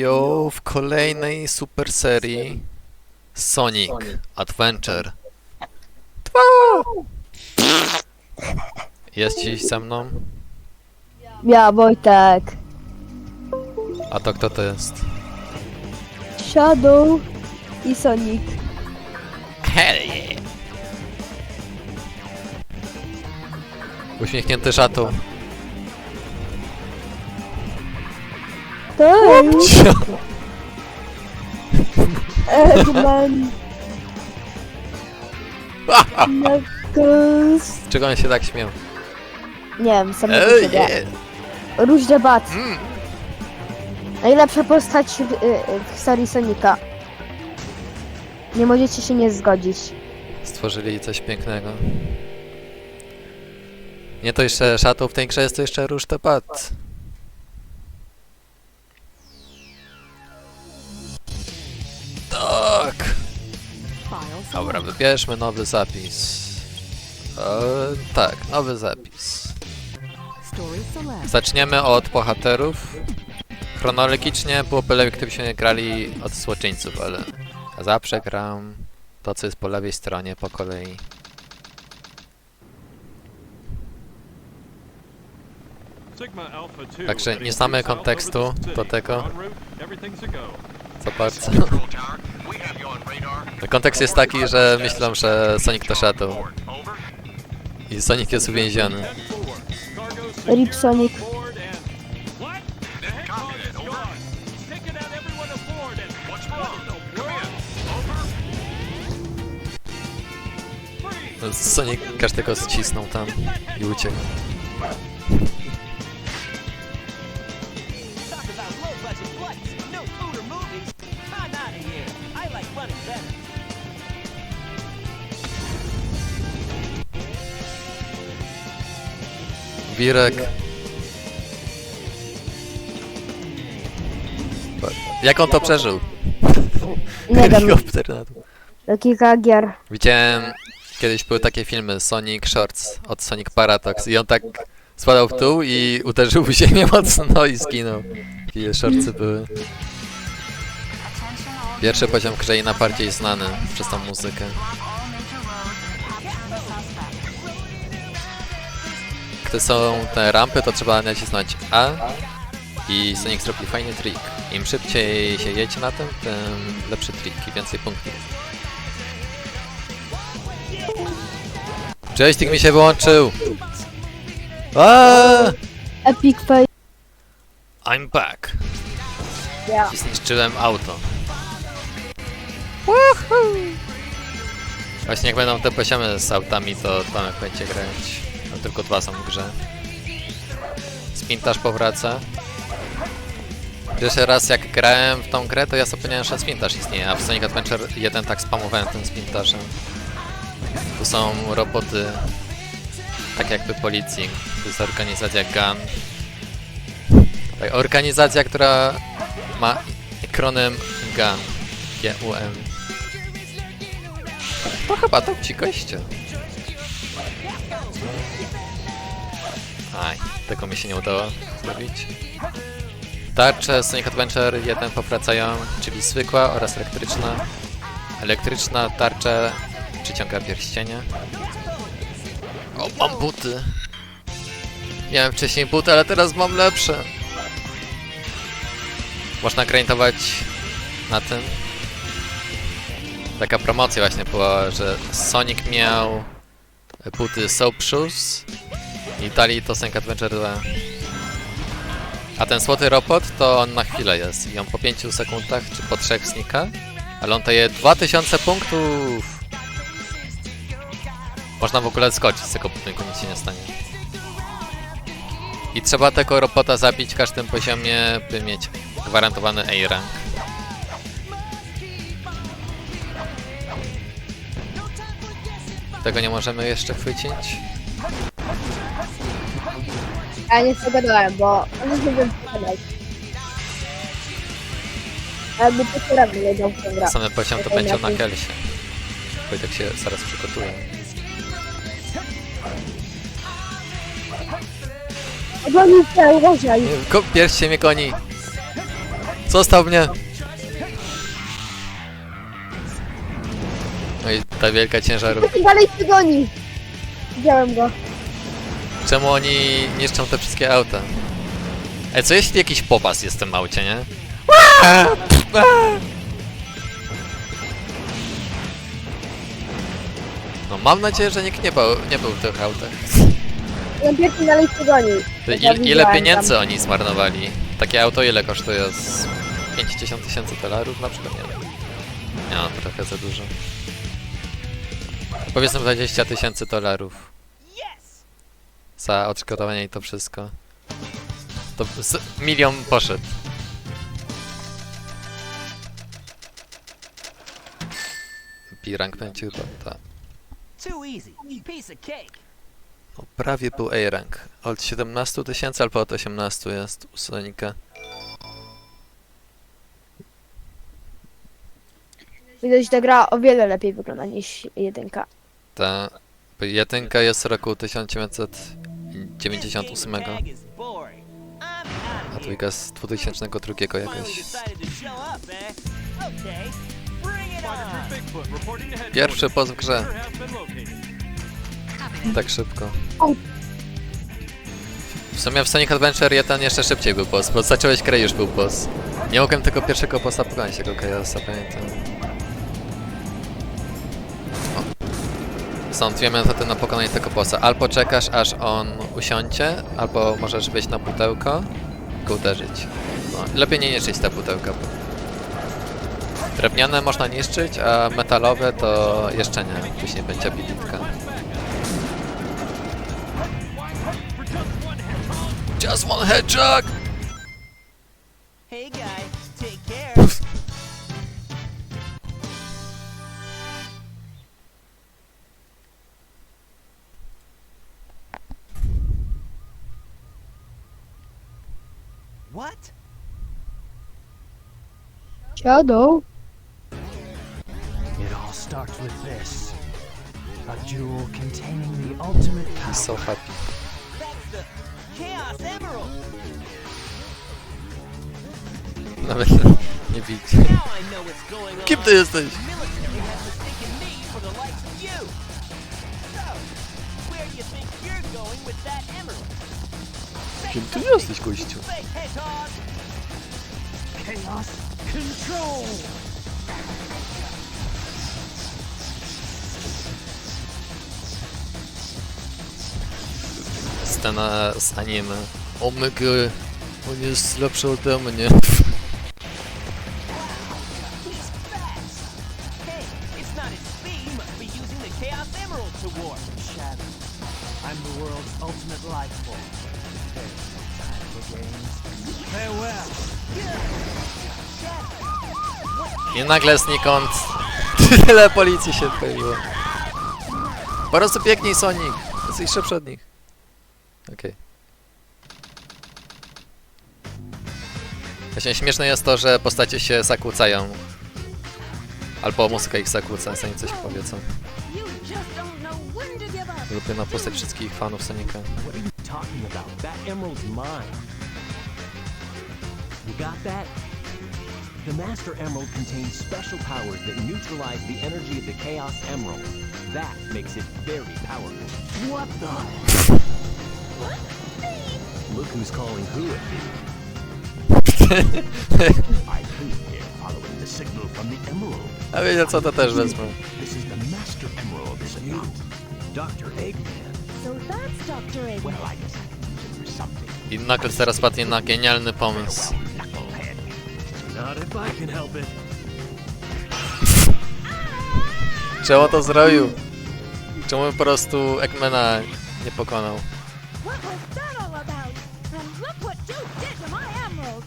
Yo, w kolejnej super serii Sonic Adventure. Jest dziś ze mną? Ja, Wojtek. A to kto to jest? Shadow i Sonic. Hell yeah! Uśmiechnięty szatu. Cześć! Eggman. Knuckles. Czego on się tak śmiał? Nie wiem, sam Ej, nie. Róż debat. Mm. Najlepsza postać w, y, y, w historii Sonika. Nie możecie się nie zgodzić. Stworzyli coś pięknego. Nie to jeszcze szatą w tej grze jest to jeszcze róż tepat. Tak. Dobra, wybierzmy nowy zapis. E, tak, nowy zapis. Zaczniemy od bohaterów. Chronologicznie byłoby lepiej, gdybyśmy grali od złoczyńców, ale zawsze gram to, co jest po lewej stronie, po kolei. Także nie znamy kontekstu do tego. Co bardzo. Kontekst jest taki, że myślą, że Sonic to Shadow i Sonic jest uwięziony. Rip Sonic. Sonic każdego ścisnął tam i uciekł. Talk about low budget flights, Money better. Wirek. Jak on to przeżył? Nie wiem, Helikopter na dół. to kilka gier. Widziałem kiedyś były takie filmy Sonic Shorts od Sonic Paradox i on tak spadał w dół i uderzył w ziemię mocno i zginął. Takie shortsy były. Pierwszy poziom i najbardziej znany przez tą muzykę. Gdy są te rampy, to trzeba nacisnąć A i Sonic zrobi fajny trik. Im szybciej się jedzie na tym, tym lepszy trik i więcej punktów. Joystick mi się wyłączył! Aaaa! Epic Fail. I'm back! Ja. I zniszczyłem auto. Właśnie jak będą te poziomy z autami, to Tomek będzie grać. No tylko dwa są w grze. Spintarz powraca. Pierwszy raz jak grałem w tą grę, to ja zapomniałem, że spintarz istnieje, a w Sonic Adventure 1 tak spamowałem tym spintarzem. Tu są roboty, tak jakby policji. To jest organizacja. Tak, organizacja, która ma akronym GUN. G-U-M. To chyba to ci goście. Aj, tego mi się nie udało zrobić. Tarcze Sonic Adventure 1 powracają, czyli zwykła oraz elektryczna. Elektryczna tarcza przyciąga pierścienie. O, mam buty. Miałem wcześniej buty, ale teraz mam lepsze. Można grindować na tym. Taka promocja właśnie była, że Sonic miał buty Soap Shoes i dali to Sonic Adventure 2. A ten złoty robot to on na chwilę jest i on po 5 sekundach czy po 3 znika, ale on daje 2000 punktów! Można w ogóle skoczyć z tego budynku, nic się nie stanie. I trzeba tego robota zabić w każdym poziomie, by mieć gwarantowany A-rank. Tego nie możemy jeszcze chwycić. Ja nie przegadałem, bo nie wiem przegadać. Jakby to poradny wiedział w tę grę. Samy poziom to będzie na Kelsie. Wojtek się zaraz przygotuje. Goni się, uważaj. Ko- Pierś się mnie goni! Zostaw mnie! No i ta wielka ciężarówka. Dalej się goni. Widziałem go. Czemu oni niszczą te wszystkie auta? Ej, co jeśli jakiś popas jest w tym aucie, nie? No mam nadzieję, że nikt nie był, nie był w tych autach. Pierwszy dalej się goni. Ty, Ja il, ile widziałem pieniędzy oni zmarnowali? Takie auto ile kosztuje? Z 50 tysięcy dolarów na przykład? Nie. Nie, trochę za dużo. Powiedzmy 20 tysięcy dolarów za odszkodowanie i to wszystko. To z, milion poszedł. B-rank będzie chyba, tak. Too easy. Piece of cake. No, prawie był A-rank. Od 17 tysięcy albo od 18 jest u Sonika. Widać, że ta gra o wiele lepiej wygląda niż jedynka. Ta jedynka jest z roku This game 1998, of tag is boring. I'm out a dwójka z 2002 Finally jakoś. eh? Pierwszy boss w grze. Tak szybko. W sumie w Sonic Adventure 1 jeszcze szybciej był boss, bo zacząłeś grę już był boss. Nie mogłem tego pierwszego bossa pokonać, tego Chaosa, pamiętam. Są dwie metody na pokonanie tego bossa. Albo czekasz aż on usiądzie, albo możesz wejść na pudełko go uderzyć. No, lepiej nie niszczyć te pudełka. Drewniane można niszczyć, a metalowe to jeszcze nie. Później będzie bilitka. Just one hedgehog! Shadow? It all starts with this. A jewel containing the ultimate power. so happy. Nawet nie on. Kim ty jesteś? Kim ty jesteś, gościu? Chaos control! Scena z anime. Omega, on jest lepszy ode mnie. I nagle znikąd tyle policji się pojawiło. Po prostu biegnij Sonic. Jesteś szybszy od nich. Okej. Właśnie śmieszne jest to, że postacie się zakłócają. Albo muzyka ich zakłóca, zanim coś powiedzą. Lubię na postać wszystkich fanów Sonika. Got that? The Master Emerald contains special powers that neutralize the energy of the Chaos Emerald. That makes it very powerful. What the? Look who's calling who at me. I came here following the signal from the Emerald. A wiecie co, to też wezmę. This is the Master Emerald, is it not? Dr. Eggman. So that's Dr. Eggman. Well, I guess I can use it for something. I Knuckles teraz padnie na genialny pomysł. Knucklehead. Not if I can help it. Czemu to zrobił? Czemu po prostu Eggmana nie pokonał? What was that all about? And look what you did to my emerald.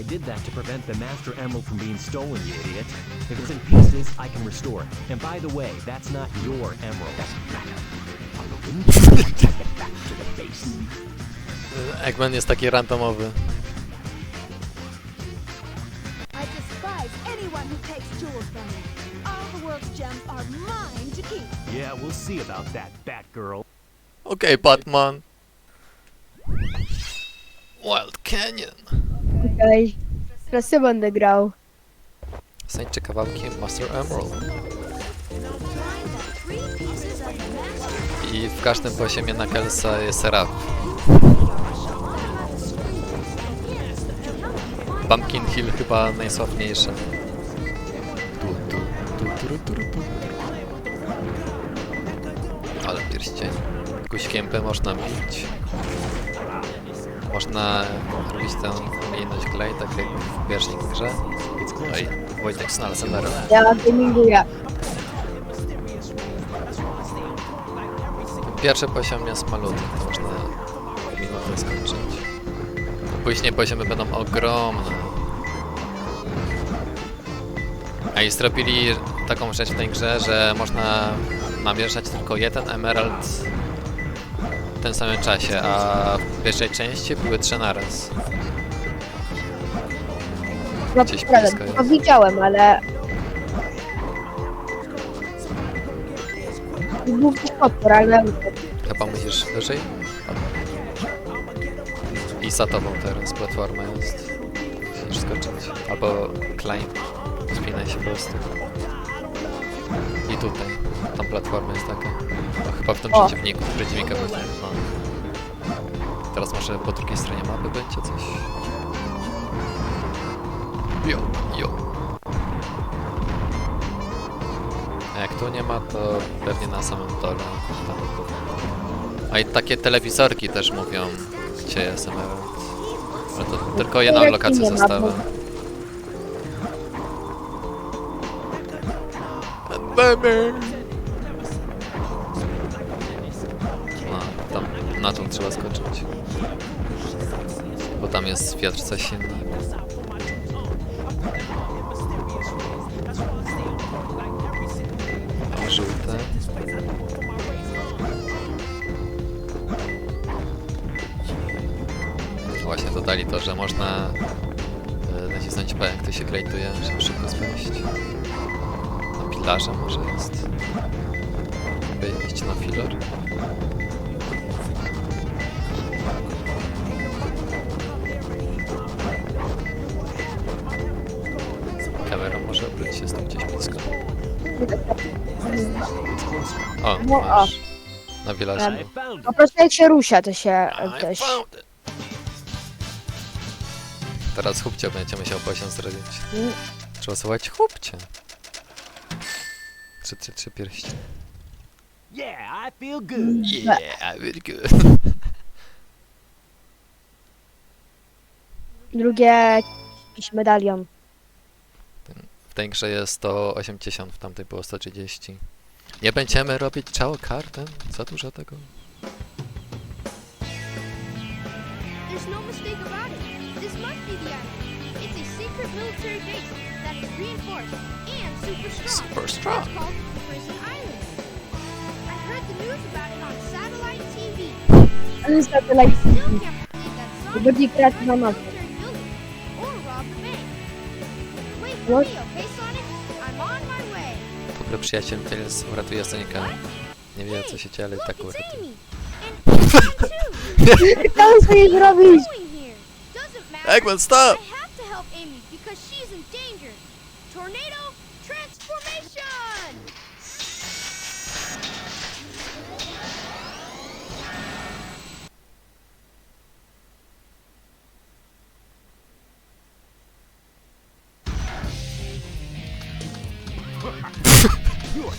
I did that to prevent the Master Emerald from being stolen, you idiot. If it's in pieces, I can restore it. And by the way, that's not your emerald. Doesn't matter. Follow him. Take it back to the base. Eggman jest taki randomowy. See about that, Batgirl. Okej, Batman. Wild Canyon. Okej. Teraz ja będę grał. Znajdźcie kawałki Master Emerald. I w każdym poziomie na Kelsa jest rap. Pumpkin Hill chyba najsławniejszy. Tu, tu, tu, tu, tu, tu, tu. Pierścień. Guźkiem P można mieć. Można robić tę umiejętność klej, tak jak w pierwszej grze. Oj, Wojtek znalazł emerald. Ja gaminguję. Pierwszy poziom jest malutki, to można w minutę skończyć. Później poziomy będą ogromne. A i zrobili taką rzecz w tej grze, że można namierzać tylko jeden emerald w tym samym czasie, a w pierwszej części były trzy naraz. No Gdzieś prawda, blisko to jest. widziałem, ale... Był jakiś potwór, ale... Chyba musisz wyżej? I za tobą teraz platforma jest. Musisz skoczyć. Albo climb. Wspinaj się po prostu. I tutaj. Tam platforma jest taka. No, chyba w tym O. przeciwniku. Przeciwnika właśnie. No. Teraz może po drugiej stronie mapy będzie coś. Jo, jo. A jak tu nie ma, to pewnie na samym dole. Tam. A i takie telewizorki też mówią, gdzie jest emerald. Ale to tylko jedna lokacja została. bo- na tą trzeba skoczyć. Bo tam jest wiatr. O, żółte. Właśnie dodali to, że można e, nacisnąć P, jak to się klejtuje, żeby szybko spojść. Na pilarze może jest. Iść na filar. O, No, o. masz. Na. Em, Po prostu jak się rusza, to się e, I też... found it. Teraz chłopcie będzie musiał poziom zrobić. Mm. Trzeba słuchać chłopcie. Trzy, trzy, trzy pierści. Yeah, I feel good. Yeah, very good. Drugie... jakiś medalion. W tej grze jest 180, w tamtej było 130. Nie będziemy robić całą kartę? Za dużo tego? There's no mistake about it. This must be the island. It's a secret military base that is reinforced and super strong. Super strong. It's called Prison Island. I heard the news about it on satellite TV. Ale that Sonic bardziej could kreatywna nazwa. the military building or rob the bank. Wait for What? me, okay, Dobry przyjaciel Tails uratuje Sonika. Nie wie co się dzieje, ale tak uratuje. Chciałem sobie zrobić! Eggman, stop!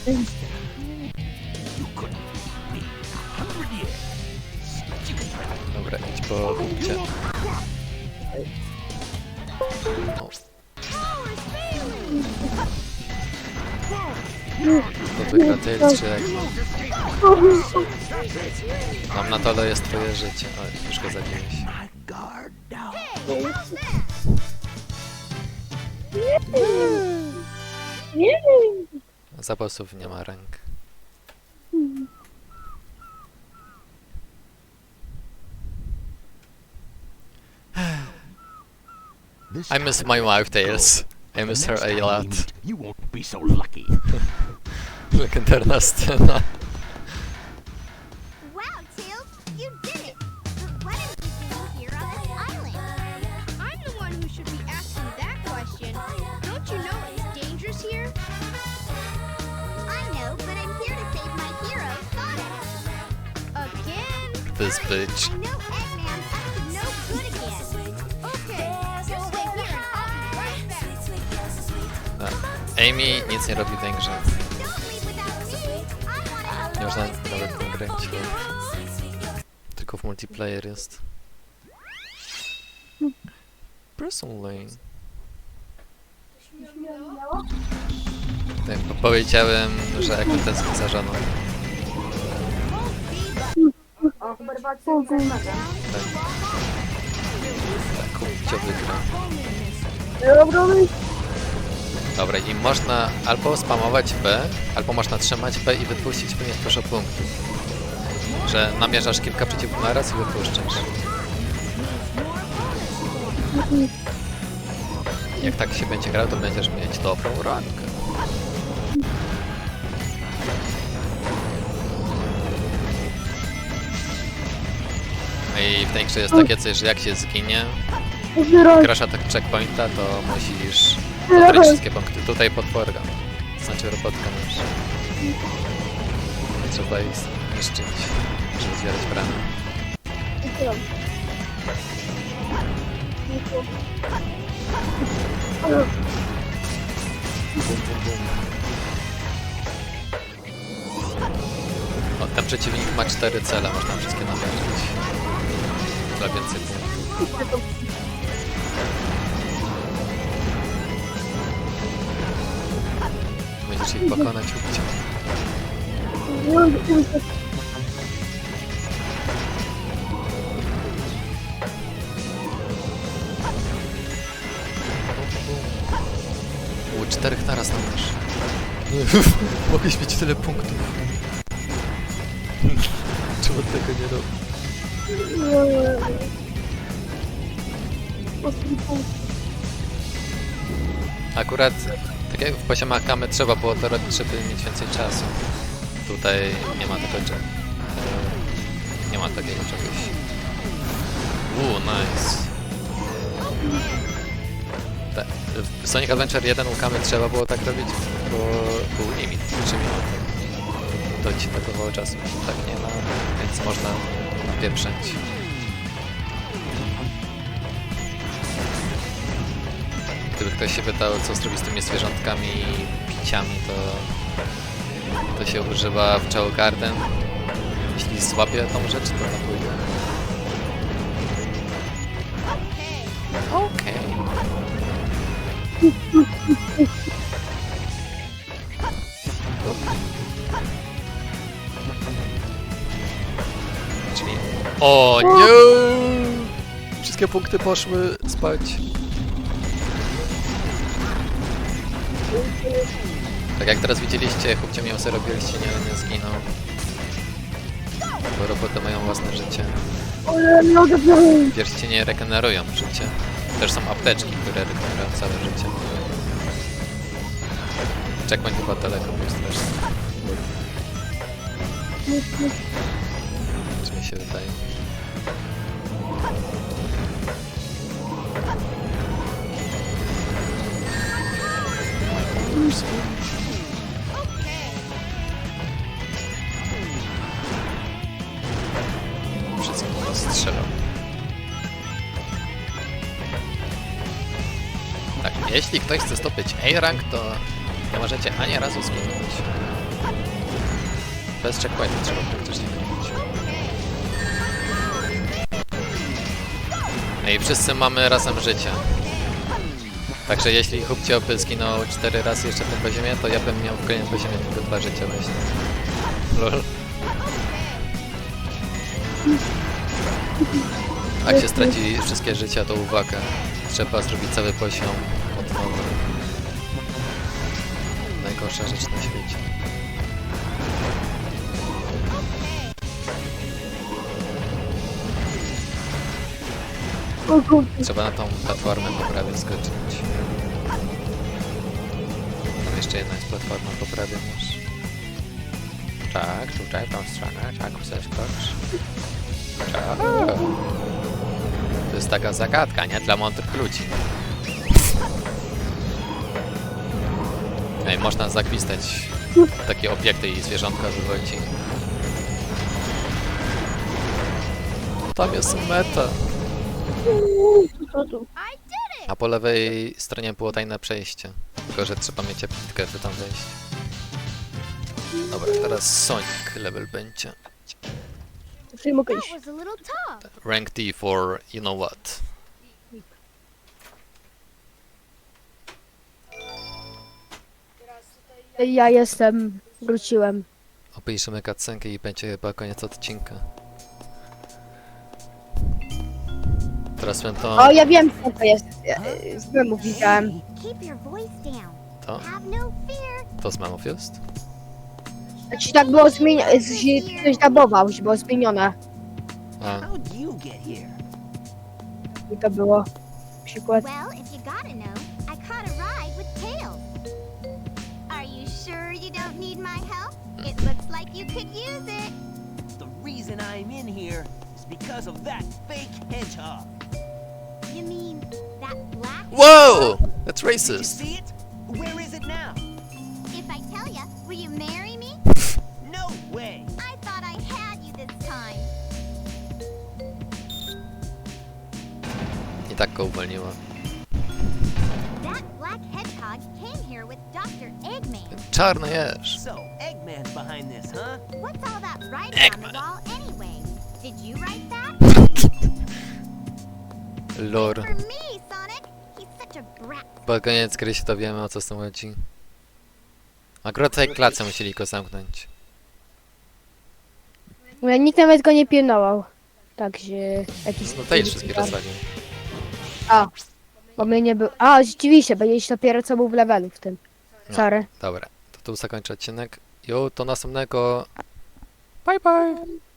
Dobra, idź po chłopcie. O, Power is failing! to wygra Tails czy Eggman? Tam na dole jest twoje życie. O, już go zabiłeś. Down. Zapasów nie ma ręk. I miss my wife, Tails. I miss her a lot. meet, You won't be so lucky. Legendarna scena. Back. A. Amy nic nie robi w tej Nie można nawet grać. Tylko w multiplayer jest. Personally. Tak, po- powiedziałem, że Ekon tęskni za żoną. Tak, kupcio wygra. Dobra, i można albo spamować B, albo można trzymać B i wypuścić pewnie dużo punktów. Że namierzasz kilka przeciwków na raz i wypuszczasz. Jak tak się będzie grał, to będziesz mieć dobrą rankę. I w tej grze jest takie coś, że jak się zginie, grasz atak checkpointa, to musisz zabrać wszystkie punkty. Tutaj potworga, znaczy robotka masz. Trzeba ich zniszczyć, żeby zbierać bum. O, ten przeciwnik ma cztery cele, można wszystkie namierzyć. Dla więcej punktów. Będziesz ich pokonać ukcią. U czterech naraz tam masz. Mogłeś mieć tyle punktów. Czemu tego nie robię? Akurat, tak jak w poziomach kamy trzeba było to robić, żeby mieć więcej czasu. Tutaj nie ma tego czegoś. Nie ma takiego czegoś. Uuu, nice. W Sonic Adventure 1 u kamy trzeba było tak robić, bo był limit 3 minuty. To ci brakowało czasu. Tak nie ma, więc można pieprzeć. Gdyby ktoś się pytał, co zrobić z tymi zwierzątkami i piciami, to to się używa w Chow Garden. Jeśli złapie tą rzecz, to na pójdzie. Okej. Czyli... O nie! Wszystkie punkty poszły spać. Tak jak teraz widzieliście, chłopcie miał sobie robiliście, nie, nie zginął. Bo roboty mają własne życie. Pierścienie regenerują życie. Też są apteczki, które regenerują całe życie. Checkpoint chyba daleko był straszny. Czy mi się wydaje? Ktoś chce zdobyć A-rank, to nie możecie ani razu zginąć. Bez checkpointu trzeba praktycznie wymienić. No i wszyscy mamy razem życie. Także jeśli Hubcio by zginął 4 razy jeszcze w tym poziomie, to ja bym miał w kolejnym poziomie tylko dwa życia właśnie. Lol. Jak się straci wszystkie życia, to uwaga. Trzeba zrobić cały poziom Najgorsza rzecz na świecie. Trzeba na tą platformę po prawej skoczyć. Tam jeszcze jedna jest platforma po prawej masz. Tak, tutaj w tą stronę, tak, przeskocz. Tak. To jest taka zagadka, nie? Dla mądrych ludzi. Ej, można zakwistać takie obiekty i zwierzątka wywodzi. Tam jest meta. A po lewej stronie było tajne przejście. Tylko, że trzeba mieć epitkę, by tam wejść. Dobra, teraz Sonic level będzie. Czyli mogę iść. Rank D for you know what. Ja jestem, wróciłem. Obejrzymy cutscenkę i będzie chyba koniec odcinka. Teraz będą... O, ja wiem, co to jest. Ja, y, Z memów widziałem. Keep your voice down. To? Have no fear. To z memów jest? Znaczy tak było zmienione, ktoś dabował, że było zmienione. A, How'd you get here? I to było przykład. Well, if you gotta know, my help? It looks like you could use it. The reason I'm in here is because of that fake hedgehog. You mean that black? Whoa! That's Did you racist. see it? Where is it now? If I tell ya, will you marry me? No way! I thought I had you this time. I tak go uwolniła. That black hedgehog came here with Dr. Eggman. Czarny jeż. That? Lore. Pod koniec gry się dowiemy o co z tym chodzi. Akurat tej klatce musieli go zamknąć. Ja nikt nawet go nie pilnował. Także jakiś... No tej wszystkie rozwalił. A, bo mnie nie był... A, rzeczywiście, będziesz dopiero co był w levelu w tym. No. Sorry. Dobra, to tu zakończę odcinek. Jo, do następnego. Bye bye!